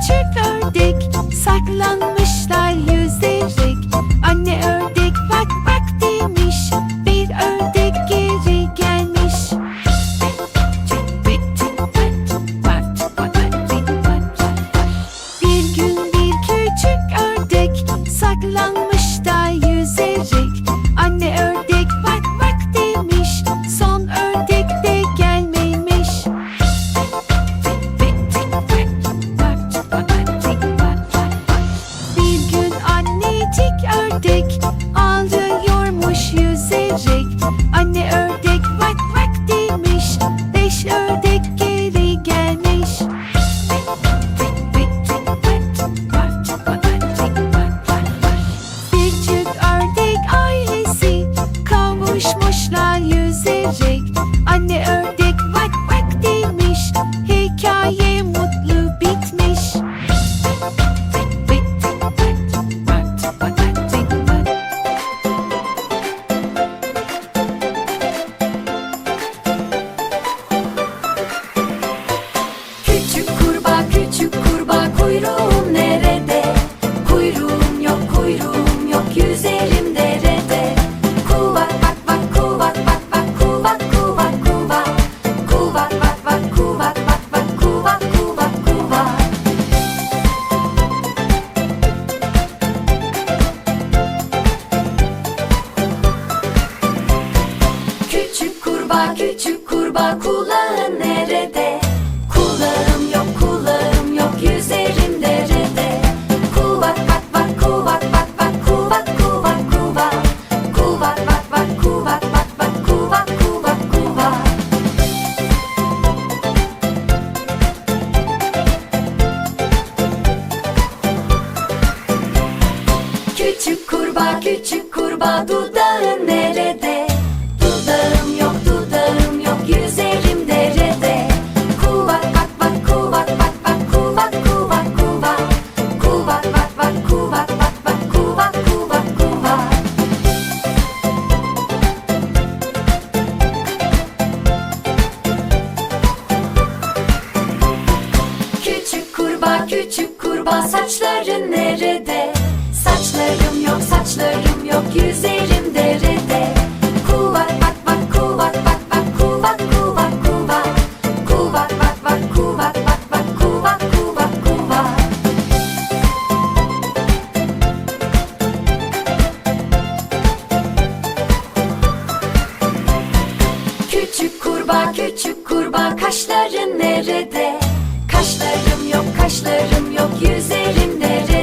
küçük ördek Saklanmışlar yüzerek. Anne ördek bak bak demiş. Bir ördek geri gelmiş. Bir gün bir küçük ördek Küçük kurbağa küçük kurbağa kuyruğum nerede? Kuyruğum yok kuyruğum yok yüzerim derede. Kuvak bak bak kuvak bak bak kuvak kuvak kuvak. Kuvak bak bak kuvak bak bak kuvak kuvak kuvak. Küçük kurbağa küçük kurbağa kulağın nerede? Kurbağa küçük kurbağa dudağın nerede? Dudağım yok dudağım yok yüzerim derede. Kuvak vak vak kuvak vak vak kuvak kuvak kuvak. Kuvak vak vak kuvak vak vak kuvak kuvak kuvak. Küçük kurbağa küçük kurbağa saçların nerede? saçlarım yok yüzerim derede Kuvak bak bak kuvak bak bak kuvak kuvak kuvak Kuvak bak bak kuvak bak bak kuvak kuvak kuvak Küçük kurbağa küçük kurbağa kaşların nerede? Kaşlarım yok kaşlarım yok yüzerim nerede?